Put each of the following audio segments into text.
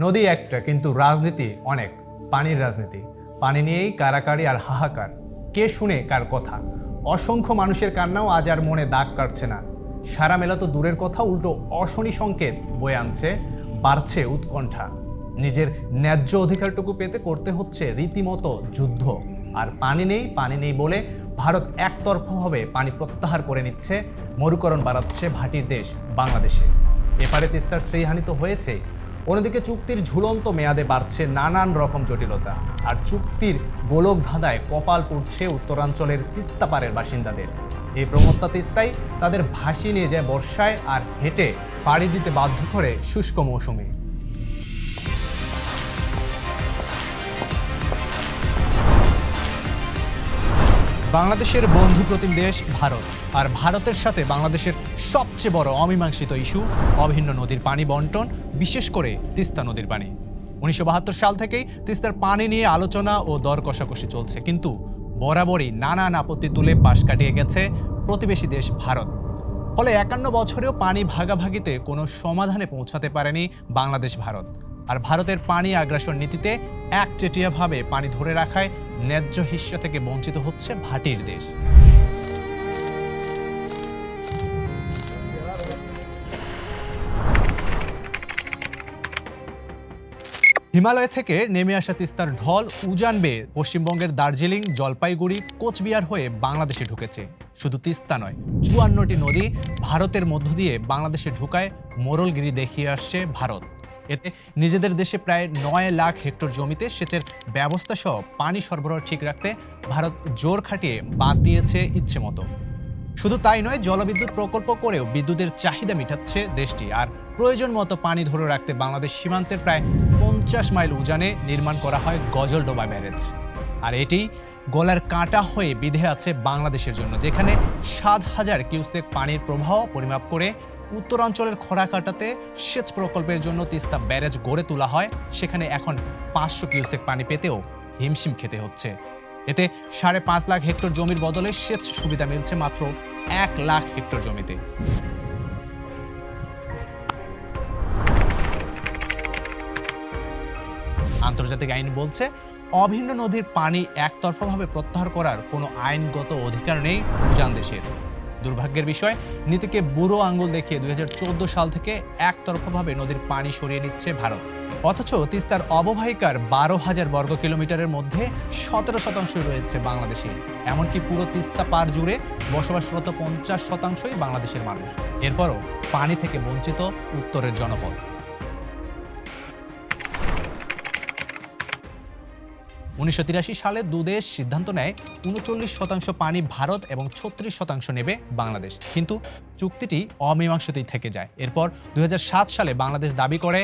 নদী একটা, কিন্তু রাজনীতি অনেক। পানির রাজনীতি। পানি নিয়েই কারাকারি আর হাহাকার। কে শুনে কার কথা? অসংখ্য মানুষের কান্নাও আজ আর মনে দাগ কাটছে না। সারা মেলা তো দূরের কথা, উল্টো অশনি সংকেত বয়ে আনছে, বাড়ছে উৎকণ্ঠা। নিজের ন্যায্য অধিকারটুকু পেতে করতে হচ্ছে রীতিমতো যুদ্ধ। আর পানি নেই পানি নেই বলে ভারত একতরফাভাবে পানি প্রত্যাহার করে নিচ্ছে, মরুকরণ বাড়াচ্ছে ভাটির দেশ বাংলাদেশে। এপারে তিস্তার শ্রীহানি তো হয়েছে অন্যদিকে চুক্তির ঝুলন্ত মেয়াদে বাড়ছে নানান রকম জটিলতা। আর চুক্তির গোলক ধাঁধায় কপাল পুড়ছে উত্তরাঞ্চলের তিস্তাপাড়ের বাসিন্দাদের। এই প্রমত্তা তিস্তাই তাদের ভাসিয়ে নিয়ে যায় বর্ষায় আর হেঁটে পাড়ি দিতে বাধ্য করে শুষ্ক মৌসুমে। বাংলাদেশের বন্ধু প্রতিম দেশ ভারত। আর ভারতের সাথে বাংলাদেশের সবচেয়ে বড় অমীমাংসিত ইস্যু অভিন্ন নদীর পানি বন্টন, বিশেষ করে তিস্তা নদীর পানি। উনিশশো বাহাত্তর সাল থেকেই তিস্তার পানি নিয়ে আলোচনা ও দর কষাকষি চলছে। কিন্তু বরাবরই নানান আপত্তি তুলে পাশ কাটিয়ে গেছে প্রতিবেশী দেশ ভারত। ফলে একান্ন বছরেও পানি ভাগাভাগিতে কোনো সমাধানে পৌঁছাতে পারেনি বাংলাদেশ ভারত। আর ভারতের পানি আগ্রাসন নীতিতে একচেটিয়াভাবে পানি ধরে রাখায় ন্যায্য হিস্য থেকে বঞ্চিত হচ্ছে ভাটির দেশ। হিমালয় থেকে নেমে আসা তিস্তার ঢল উজান বেয়ে পশ্চিমবঙ্গের দার্জিলিং, জলপাইগুড়ি, কোচবিহার হয়ে বাংলাদেশে ঢুকেছে। শুধু তিস্তা নয়, চুয়ান্নটি নদী ভারতের মধ্য দিয়ে বাংলাদেশে ঢুকায় মোরলগিরি দেখিয়ে আসছে ভারত। এতে নিজেদের দেশে প্রায় নয় লাখ হেক্টর জমিতে সেচের ব্যবস্থা সহ পানি সরবরাহ ঠিক রাখতে ভারত জোর খাটিয়ে বাদ দিয়েছে ইচ্ছে মতো। শুধু তাই নয়, জলবিদ্যুৎ প্রকল্প করেও বিদ্যুতের চাহিদা মেটাচ্ছে দেশটি। আর প্রয়োজন মতো পানি ধরে রাখতে বাংলাদেশ সীমান্তের প্রায় পঞ্চাশ মাইল উজানে নির্মাণ করা হয় গজলডোবা ব্যারেজ। আর এটি গলার কাঁটা হয়ে বিধে আছে বাংলাদেশের জন্য, যেখানে সাত হাজার কিউসেক পানির প্রবাহ পরিমাপ করে উত্তরাঞ্চলের খরা কাটাতে সেচ প্রকল্পের জন্য তিস্তা ব্যারেজ গড়ে তোলা হয়। সেখানে এখন পাঁচশো কিউসেক পানি পেতেও হিমশিম খেতে হচ্ছে। এতে সাড়ে পাঁচ লাখ হেক্টর জমির বদলে সেচ সুবিধা মিলছে মাত্র এক লাখ হেক্টর জমিতে। আন্তর্জাতিক আইন বলছে, অভিন্ন নদীর পানি একতরফাভাবে প্রত্যাহার করার কোনো আইনগত অধিকার নেই উজান দেশের দুর্ভাগ্যের বিষয়, নীতিকে বুড়ো আঙ্গুল দেখিয়ে দুই সাল থেকে একতরফাভাবে নদীর পানি সরিয়ে নিচ্ছে ভারত। অথচ তিস্তার অববাহিকার বারো হাজার বর্গ কিলোমিটারের মধ্যে সতেরো শতাংশই রয়েছে বাংলাদেশে। এমনকি পুরো তিস্তা পার জুড়ে বসবাসরত পঞ্চাশ শতাংশই বাংলাদেশের মানুষ। এরপরও পানি থেকে বঞ্চিত উত্তরের জনপদ। উনিশশো তিরাশি সালে দুদেশ সিদ্ধান্ত নেয় উনচল্লিশ শতাংশ পানি ভারত এবং ছত্রিশ শতাংশ নেবে বাংলাদেশ। কিন্তু চুক্তিটি অমীমাংসিতই থেকে যায়। এরপর দুই হাজার সাত সালে বাংলাদেশ দাবি করে,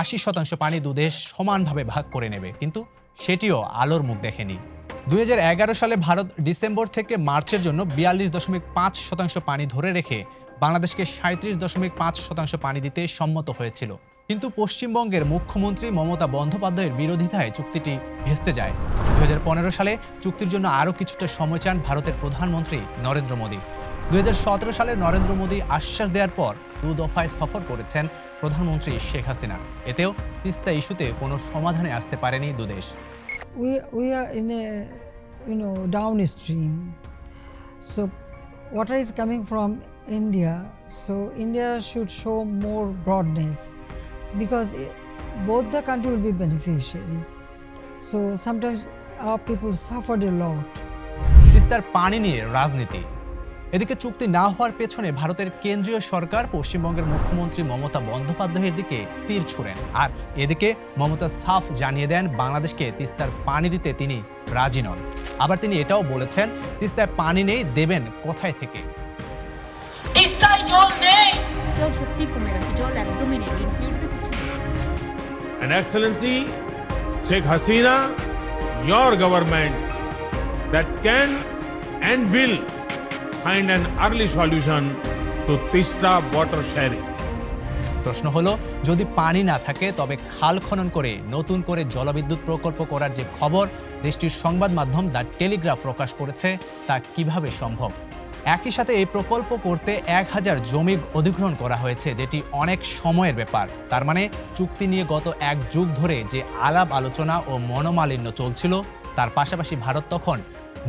আশি শতাংশ পানি দুদেশ সমানভাবে ভাগ করে নেবে। কিন্তু সেটিও আলোর মুখ দেখেনি। দুই হাজার এগারো সালে ভারত ডিসেম্বর থেকে মার্চের জন্য বিয়াল্লিশ দশমিক পাঁচ শতাংশ পানি ধরে রেখে বাংলাদেশকে সাঁত্রিশ দশমিক পাঁচ শতাংশ পানি দিতে সম্মত হয়েছিল। কিন্তু পশ্চিমবঙ্গের মুখ্যমন্ত্রী মমতা বন্দ্যোপাধ্যায়ের বিরোধিতায় চুক্তিটি ভেস্তে যায়। দু হাজার পনেরো সালে চুক্তির জন্য আরও কিছুটা সময় চান ভারতের প্রধানমন্ত্রী নরেন্দ্র মোদী। দু হাজার সতেরো সালে নরেন্দ্র মোদী আশ্বাস দেওয়ার পর দু দফায় সফর করেছেন প্রধানমন্ত্রী শেখ হাসিনা। এতেও তিস্তা ইস্যুতে কোনো সমাধানে আসতে পারেনি দুদেশ we, we are in a you know downstream so water is coming from india. So india should show more broadness. Because both the country will be beneficiary. So sometimes our people suffered a lot. তিস্তার পানি নিয়ে রাজনীতি। এদিকে চুক্তি না হওয়ার পেছনে ভারতের কেন্দ্রীয় সরকার পশ্চিমবঙ্গের মুখ্যমন্ত্রী মমতা বন্দ্যোপাধ্যায়ের দিকে তীর ছুড়েন। আর এদিকে মমতা সাফ জানিয়ে দেন বাংলাদেশকে তিস্তার পানি দিতে তিনি রাজি নন। আবার তিনি এটাও বলেছেন তিস্তায় পানি নেই দেবেন কোথায় থেকে? তিস্তায় জল নেই! জল সত্যি কমে গেছে জল একদমই নেই। And Excellency Sheikh Hasina, your government that can and will find an early solution to Tista water sharing. প্রশ্ন হলো যদি পানি না থাকে তবে খাল খনন করে নতুন করে জলবিদ্যুৎ প্রকল্প করার যে খবর দেশটির সংবাদ মাধ্যম দ্য টেলিগ্রাফ প্রকাশ করেছে তা কীভাবে সম্ভব একই সাথে এই প্রকল্প করতে এক হাজার জমি অধিগ্রহণ করা হয়েছে, যেটি অনেক সময়ের ব্যাপার। তার মানে চুক্তি নিয়ে গত এক যুগ ধরে যে আলাপ আলোচনা ও মনোমালিন্য চলছিল, তার পাশাপাশি ভারত তখন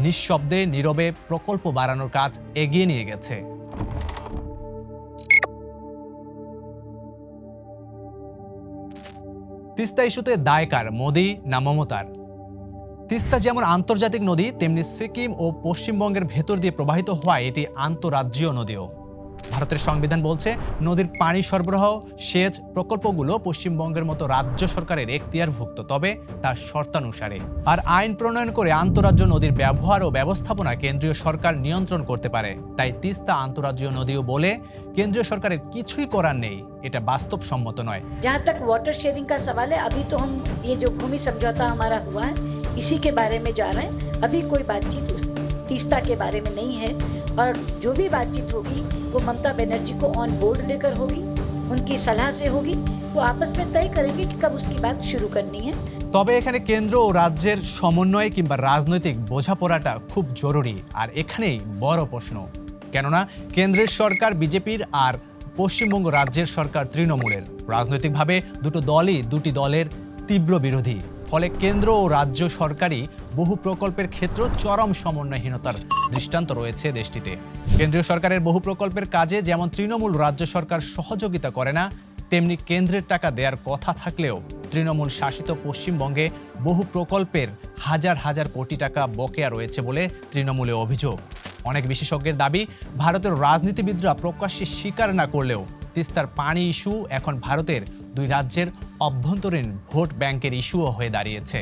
নিঃশব্দে, নীরবে প্রকল্প বাড়ানোর কাজ এগিয়ে নিয়ে গেছে। তিস্তা ইস্যুতে দায়কার মোদি না মমতার? তিস্তা যেমন আন্তর্জাতিক নদী তেমনি সিকিম ও পশ্চিমবঙ্গের ভেতর দিয়ে প্রবাহিত হওয়ায় এটি আন্তঃরাজ্যীয় নদীও ভারতের সংবিধান বলছে নদীর পানি সরবরাহ সেচ প্রকল্পগুলো পশ্চিমবঙ্গের মতো রাজ্য সরকারের এখতিয়ারভুক্ত তবে তার শর্তানুসারে আর আইন প্রণয়ন করে আন্তঃরাজ্য নদীর ব্যবহার ও ব্যবস্থাপনা কেন্দ্রীয় সরকার নিয়ন্ত্রণ করতে পারে তাই তিস্তা আন্তঃরাজ্যীয় নদীও বলে কেন্দ্রীয় সরকারের কিছুই করার নেই এটা বাস্তবসম্মত নয় जहाँ तक वाटर शेयरिंग का सवाल है अभी तो हम ये जो भूमि समझौता हमारा हुआ है इसी के बारे में जा रहे हैं अभी कोई बातचीत उस तीस्ता के बारे में नहीं है और जो भी बातचीत होगी वो ममता बनर्जी को ऑन बोर्ड लेकर होगी उनकी सलाह से होगी वो आपस में तय करेंगे कि कब उसकी बात शुरू करनी है তবে এখানে কেন্দ্র ও রাজ্যের সমন্বয় কিংবা রাজনৈতিক বোঝাপড়াটা খুব জরুরি আর এখানেই বড় প্রশ্ন কেননা কেন্দ্রের সরকার বিজেপির আর পশ্চিমবঙ্গ রাজ্যের সরকার তৃণমূলের রাজনৈতিকভাবে দুটো দলই দুটি দলের তীব্র বিরোধী ফলে কেন্দ্র ও রাজ্য সরকারই বহু প্রকল্পের ক্ষেত্র চরম সমন্বয়হীনতার দৃষ্টান্ত রয়েছে দেশটিতে। কেন্দ্রীয় সরকারের বহু প্রকল্পের কাজে যেমন তৃণমূল রাজ্য সরকার সহযোগিতা করে না, তেমনি কেন্দ্রের টাকা দেওয়ার কথা থাকলেও তৃণমূল শাসিত পশ্চিমবঙ্গে বহু প্রকল্পের হাজার হাজার কোটি টাকা বকেয়া রয়েছে বলে তৃণমূলে অভিযোগ। অনেক বিশেষজ্ঞের দাবি, ভারতের রাজনীতিবিদরা প্রকাশ্যে স্বীকার না করলেও তিস্তার পানি ইস্যু এখন ভারতের দুই রাজ্যের অভ্যন্তরীণ ভোট ব্যাংকের ইস্যুও হয়ে দাঁড়িয়েছে,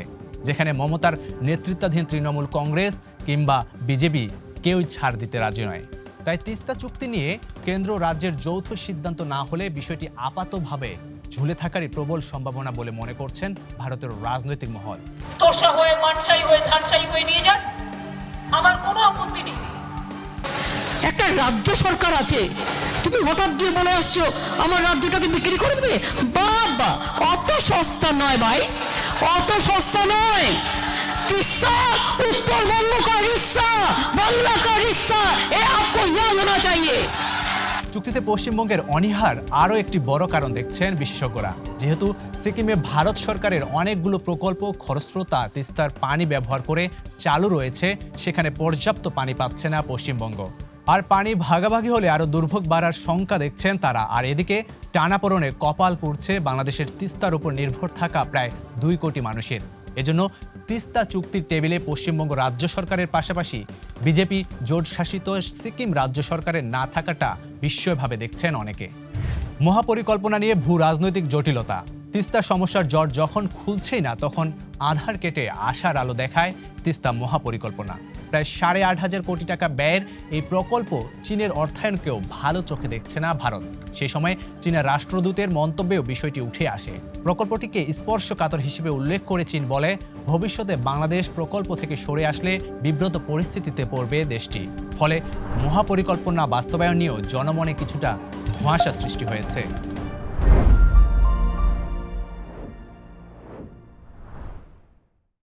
যেখানে মমতার নেতৃত্বাধীন তৃণমূল কংগ্রেস কিংবা বিজেপি কেউই ছাড় দিতে রাজি নয়। তাই তিস্তা চুক্তি নিয়ে কেন্দ্র রাজ্যের যৌথ সিদ্ধান্ত না হলে বিষয়টি আপাতভাবে ঝুলে থাকারই প্রবল সম্ভাবনা বলে মনে করছেন ভারতের রাজনৈতিক মহল। তোষা হয়ে মানসাই হয়ে ধানসাই হয়ে নিয়ে যান। আমার কোনো আপত্তি নেই। একটা রাজ্য সরকার আছে। তুমি হঠাৎ গিয়ে বলে আসছো, আমার রাজ্যটাকে বিক্রি করে দেবে? বাবা, অত সস্তা নয় ভাই। অত সস্তা নয়। তিস্তা উত্তরবঙ্গ কা বাংলা এ আপকো ইয়া হোনা চাইয়ে। চুক্তিতে পশ্চিমবঙ্গের অনিহার আরও একটি বড় কারণ দেখছেন বিশেষজ্ঞরা। যেহেতু সিকিমে ভারত সরকারের অনেকগুলো প্রকল্প, খরস্রোতা, তিস্তার পানি ব্যবহার করে চালু রয়েছে, সেখানে পর্যাপ্ত পানি পাচ্ছে না পশ্চিমবঙ্গ। আর পানি ভাগাভাগি হলে আরও দুর্ভোগ বাড়ার শঙ্কা দেখছেন তারা। আর এদিকে টানাপোড়নে কপাল পুড়ছে বাংলাদেশের তিস্তার উপর নির্ভর থাকা প্রায় দুই কোটি মানুষের। এজন্য তিস্তা চুক্তির টেবিলে পশ্চিমবঙ্গ রাজ্য সরকারের পাশাপাশি বিজেপি জোট শাসিত সিকিম রাজ্য সরকারের না থাকাটা বিস্ময়ভাবে দেখছেন অনেকে। মহাপরিকল্পনা নিয়ে ভূ রাজনৈতিক জটিলতা। তিস্তা সমস্যার জট যখন খুলছেই না, তখন আধার কেটে আশার আলো দেখায় তিস্তা মহাপরিকল্পনা। প্রায় সাড়ে আট হাজার কোটি টাকা ব্যয়ের এই প্রকল্প চীনের অর্থায়নকেও ভালো চোখে দেখছে না ভারত। সেই সময় চীনের রাষ্ট্রদূতের মন্তব্যেও বিষয়টি উঠে আসে। প্রকল্পটিকে স্পর্শকাতর হিসেবে উল্লেখ করে চীন বলে, ভবিষ্যতে বাংলাদেশ প্রকল্প থেকে সরে আসলে বিব্রত পরিস্থিতিতে পড়বে দেশটি। ফলে মহাপরিকল্পনা বাস্তবায়ন নিয়েও জনমনে কিছুটা ধোঁয়াশা সৃষ্টি হয়েছে।